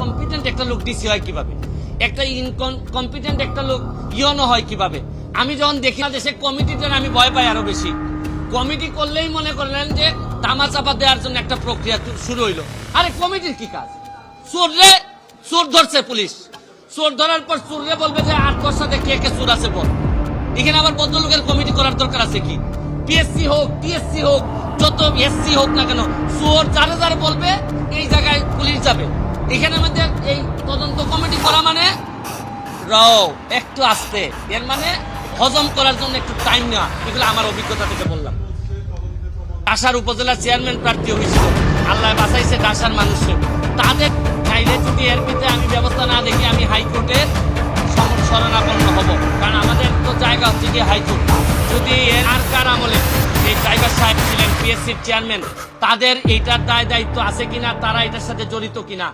Competent একটা লোক DC হয় কীভাবে? একটা ইনকম্পিটেন্ট একটা লোক ইয়নো হয় কীভাবে? আমি যখন দেখি না দেশে কমিটিতে আমি ভয় পাই আরও বেশি। কমিটি করলেই মনে করলেন যে তামা চাপা দেওয়ার জন্য একটা প্রক্রিয়া শুরু হইল। আরে কমিটির কি কাজ? চোররে চোর ধরছে পুলিশ। চোর ধরার পর চোররে বলবে যে আর তোর সাথে কে কে চোর আছে বল। এখানে আবার ভদ্রলোকের কমিটি করার দরকার আছে কি? পিএসসি হোক টিএসসি হোক, যত এসসি হোক না কেন, চোর যারা যারা বলবে, এই জায়গায় পুলিশ যাবে। এখানে মধ্যে এই তদন্ত কমিটি করা মানে রাও, একটু আসতে। এর মানে হজম করার জন্য একটু টাইম নেওয়া। এগুলো আমার অভিজ্ঞতা থেকে বললাম। ডাসার উপজেলা চেয়ারম্যান প্রার্থী হয়েছিল আল্লাহ বাঁচাইছে ডাসার মানুষের তাদের চাইলে যদি এর ভিতরে আমি ব্যবস্থা না দেখি, আমি হাইকোর্টের শরণাপন্ন হব। কারণ আমাদের তো জায়গা হচ্ছে কি হাইকোর্ট। যদি এর আর কার আমলে এই ড্রাইভার সাহেব ছিলেন পিএসসির চেয়ারম্যান তাদের এইটার দায় দায়িত্ব আছে কিনা, তারা এটার সাথে জড়িত কিনা?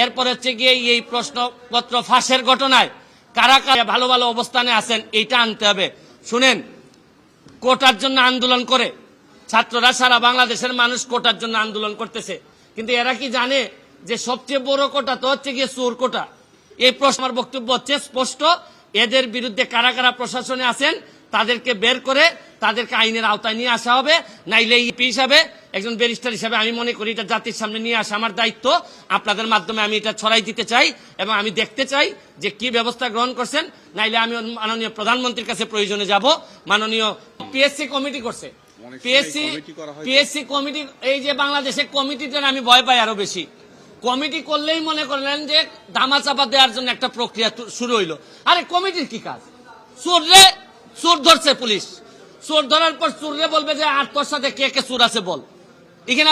এরপর হচ্ছে গিয়ে এই প্রশ্নপত্র ফাঁসের ঘটনায় কারা কারা ভালো ভালো অবস্থানে আছেন, এইটা আনতে হবে। শুনেন, কোটার জন্য আন্দোলন করে, ছাত্ররা সারা বাংলাদেশের মানুষ কোটার জন্য আন্দোলন করতেছে। কিন্তু এরা কি জানে যে সবচেয়ে বড় কোটা তো হচ্ছে গিয়ে চোর কোটা? এই প্রশ্ন আমার বক্তব্য হচ্ছে স্পষ্ট, এদের বিরুদ্ধে কারা কারা প্রশাসনে আছেন, তাদেরকে বের করে তাদেরকে আইনের আওতায় নিয়ে আসা হবে, নাইলে ইপি হিসাবে একজন ব্যারিস্টার হিসাবে আমি মনে করি এটা জাতির সামনে নিয়ে আসা আমার দায়িত্ব। আপনাদের মাধ্যমে আমি এটা ছড়াই দিতে চাই এবং আমি দেখতে চাই যে কি ব্যবস্থা গ্রহণ করছেন। নাইলে আমি মাননীয় প্রধানমন্ত্রীর কাছে প্রয়োজনে যাব। মাননীয় পিএসসি কমিটি করছে। পিএসসি। পিএসসি কমিটি এই যে বাংলাদেশে কমিটিতে আমি ভয় পাই আরও বেশি। কমিটি করলেই মনে করলেন যে দামা চাপা দেওয়ার জন্য একটা প্রক্রিয়া শুরু হইল। আরে কমিটির কি কাজ? চোররে চোর ধরছে পুলিশ। চোর ধরার পর চোররে বলবে যে আর তোর সাথে কে কে চোর আছে বল। এখানে